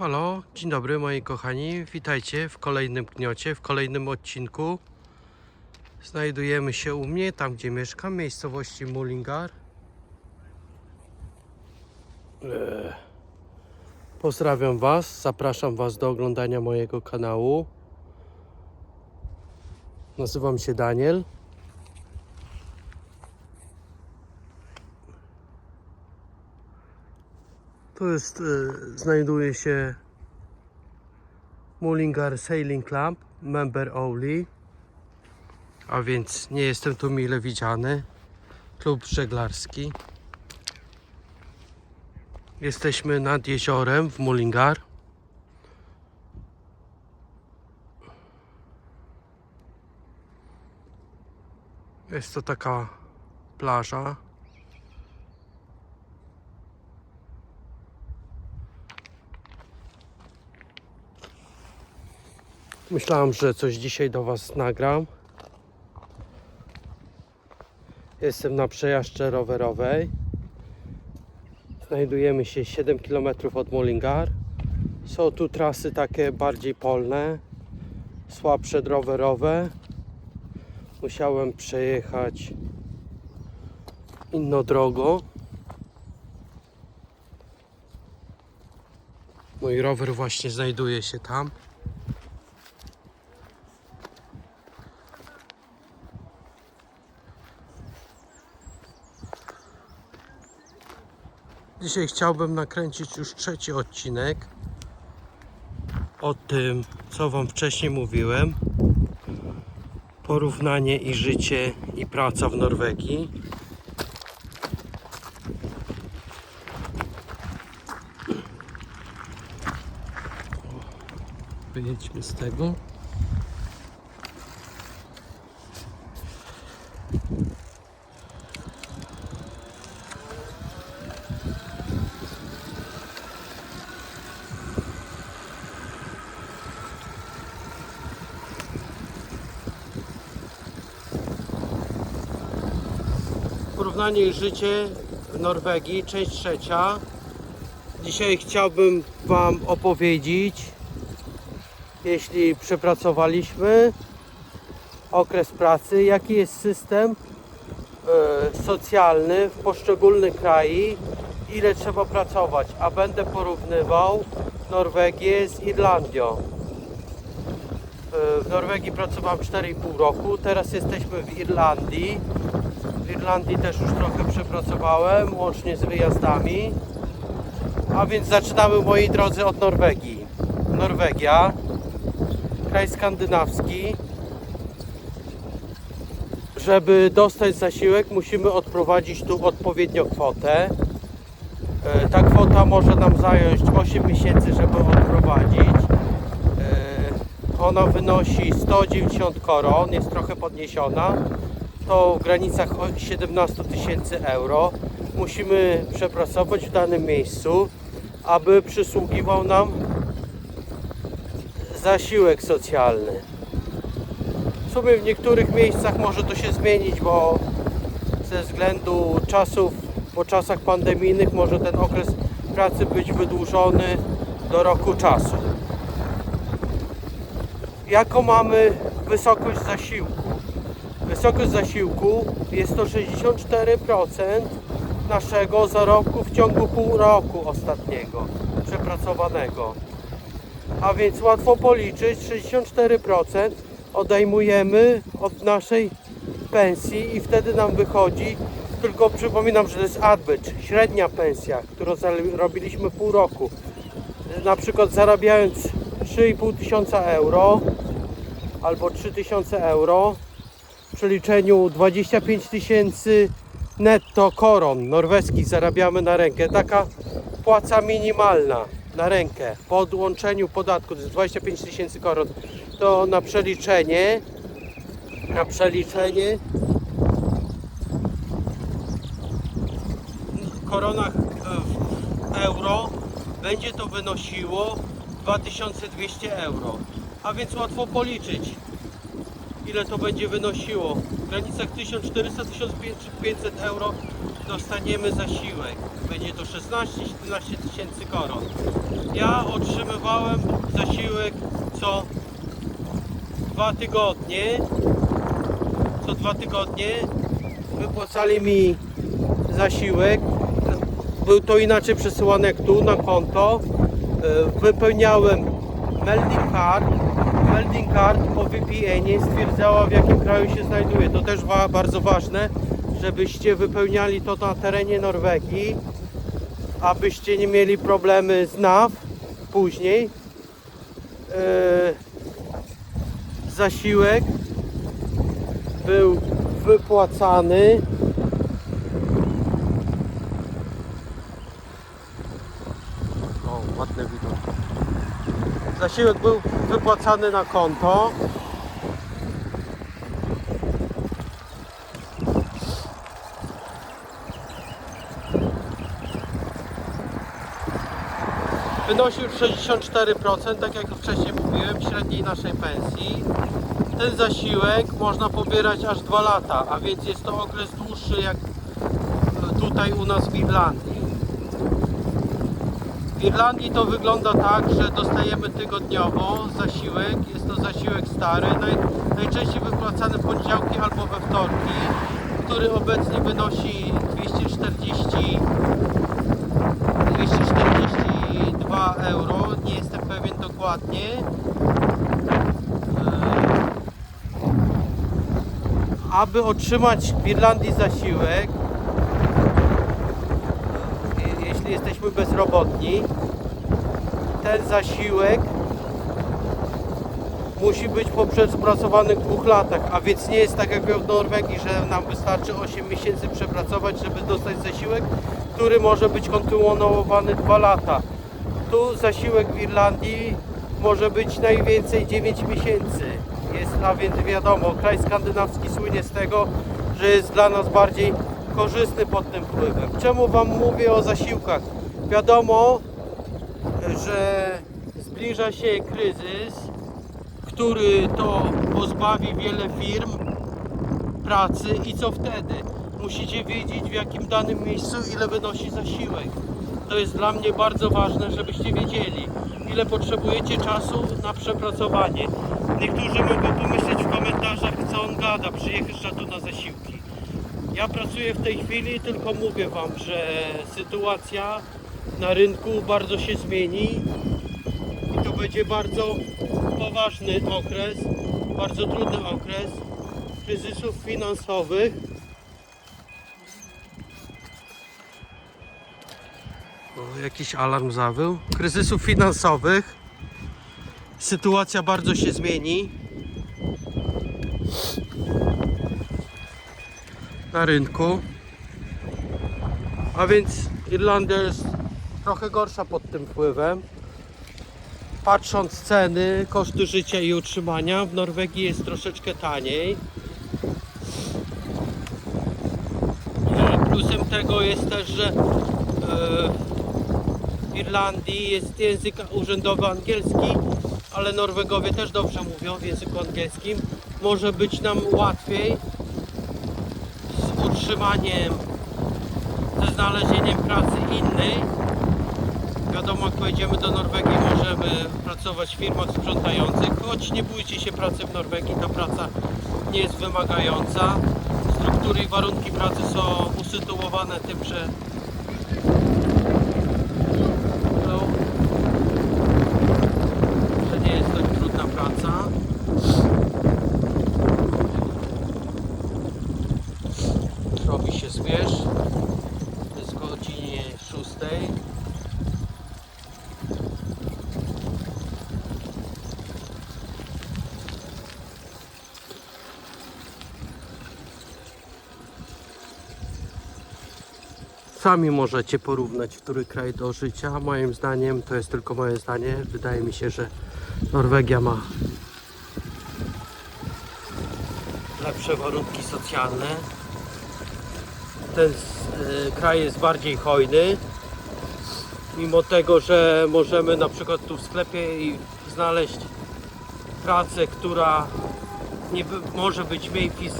Halo, dzień dobry moi kochani, witajcie w kolejnym gniocie, w kolejnym odcinku. Znajdujemy się u mnie, tam gdzie mieszkam, miejscowości Mullingar. Eee. Pozdrawiam Was, zapraszam Was do oglądania mojego kanału. Nazywam się Daniel. Tu jest, e, znajduje się Mullingar Sailing Club, member only. A więc nie jestem tu mile widziany. Klub żeglarski. Jesteśmy nad jeziorem w Mullingar. Jest to taka plaża. Myślałem, że coś dzisiaj do Was nagram. Jestem na przejażdżce rowerowej. Znajdujemy się 7 km od Mullingar. Są tu trasy takie bardziej polne, słabsze rowerowe. Musiałem przejechać inną drogą. Mój rower właśnie znajduje się tam. Dzisiaj chciałbym nakręcić już trzeci odcinek o tym, co Wam wcześniej mówiłem. Porównanie i życie i praca w Norwegii. Wyjedźmy z tego. Porównanie i życie w Norwegii, część trzecia. Dzisiaj chciałbym Wam opowiedzieć, jeśli przepracowaliśmy okres pracy, jaki jest system e, socjalny w poszczególnych krajach, ile trzeba pracować, a będę porównywał Norwegię z Irlandią. E, W Norwegii pracowałem 4,5 roku, teraz jesteśmy w Irlandii. W Irlandii też już trochę przepracowałem, łącznie z wyjazdami. A więc zaczynamy moi drodzy od Norwegii. Norwegia, kraj skandynawski. Żeby dostać zasiłek, musimy odprowadzić tu odpowiednią kwotę. E, Ta kwota może nam zająć 8 miesięcy, żeby odprowadzić. E, Ona wynosi 190 koron, jest trochę podniesiona. To w granicach o- 17 tysięcy euro. Musimy przepracować w danym miejscu, aby przysługiwał nam zasiłek socjalny. W sumie w niektórych miejscach może to się zmienić, bo ze względu czasów, po czasach pandemijnych może ten okres pracy być wydłużony do roku czasu. Jaką mamy wysokość zasiłku? Wysokość zasiłku jest to 64% naszego zarobku w ciągu pół roku ostatniego przepracowanego. A więc łatwo policzyć, 64% odejmujemy od naszej pensji i wtedy nam wychodzi, tylko przypominam, że to jest adbyt, średnia pensja, którą zarobiliśmy pół roku. Na przykład zarabiając 3,5 tysiąca euro albo 3 tysiące euro, w przeliczeniu 25 tysięcy netto koron norweskich zarabiamy na rękę. Taka płaca minimalna na rękę po odłączeniu podatku to jest 25 tysięcy koron. To na przeliczenie na przeliczenie w koronach e, w euro będzie to wynosiło 2200 euro. A więc łatwo policzyć ile to będzie wynosiło. W granicach 1400-1500 euro dostaniemy zasiłek. Będzie to 16-17 tysięcy koron. Ja otrzymywałem zasiłek co dwa tygodnie. Co dwa tygodnie wypłacali mi zasiłek. Był to inaczej przesyłany jak tu na konto. E, Wypełniałem melding card. Melding card po VPN stwierdzała w jakim kraju się znajduje. To też wa- bardzo ważne, żebyście wypełniali to na terenie Norwegii, abyście nie mieli problemy z NAW później. E, Zasiłek był wypłacany Zasiłek był wypłacany na konto. Wynosił 64%, tak jak wcześniej mówiłem, średniej naszej pensji. Ten zasiłek można pobierać aż 2 lata, a więc jest to okres dłuższy jak tutaj u nas w Irlandii. W Irlandii to wygląda tak, że dostajemy tygodniowo zasiłek. Jest to zasiłek stary, naj, najczęściej wypłacany w poniedziałki albo we wtorki, który obecnie wynosi 240, 242 euro. Nie jestem pewien dokładnie. Eee, Aby otrzymać w Irlandii zasiłek, jesteśmy bezrobotni, ten zasiłek musi być po przepracowanych dwóch latach, a więc nie jest tak jak w Norwegii, że nam wystarczy 8 miesięcy przepracować, żeby dostać zasiłek, który może być kontynuowany 2 lata. Tu zasiłek w Irlandii może być najwięcej 9 miesięcy. Jest, a więc wiadomo, kraj skandynawski słynie z tego, że jest dla nas bardziej korzystny pod tym wpływem. Czemu Wam mówię o zasiłkach? Wiadomo, że zbliża się kryzys, który to pozbawi wiele firm pracy i co wtedy? Musicie wiedzieć w jakim danym miejscu ile wynosi zasiłek. To jest dla mnie bardzo ważne, żebyście wiedzieli, ile potrzebujecie czasu na przepracowanie. Niektórzy mogą pomyśleć w komentarzach, co on gada, przyjeżdża tu na zasiłki. Ja pracuję w tej chwili, tylko mówię Wam, że sytuacja na rynku bardzo się zmieni i to będzie bardzo poważny okres, bardzo trudny okres kryzysów finansowych. O, jakiś alarm zawył. Kryzysów finansowych. Sytuacja bardzo się zmieni. Na rynku. A więc Irlandia jest trochę gorsza pod tym wpływem. Patrząc ceny, koszty życia i utrzymania, w Norwegii jest troszeczkę taniej. E, Plusem tego jest też, że e, w Irlandii jest język urzędowy angielski, ale Norwegowie też dobrze mówią w języku angielskim. Może być nam łatwiej utrzymaniem, ze znalezieniem pracy innej. Wiadomo, jak pojedziemy do Norwegii, możemy pracować w firmach sprzątających, choć nie bójcie się pracy w Norwegii, ta praca nie jest wymagająca. Struktury i warunki pracy są usytuowane tym, że no, że nie jest to trudna praca. Robi się zwierz. Jest godzinie 6. Sami możecie porównać, który kraj do życia. Moim zdaniem, to jest tylko moje zdanie, wydaje mi się, że Norwegia ma lepsze warunki socjalne. Ten e, kraj jest bardziej hojny. Mimo tego, że możemy na przykład tu w sklepie i znaleźć pracę, która nie może być mniej fizyczna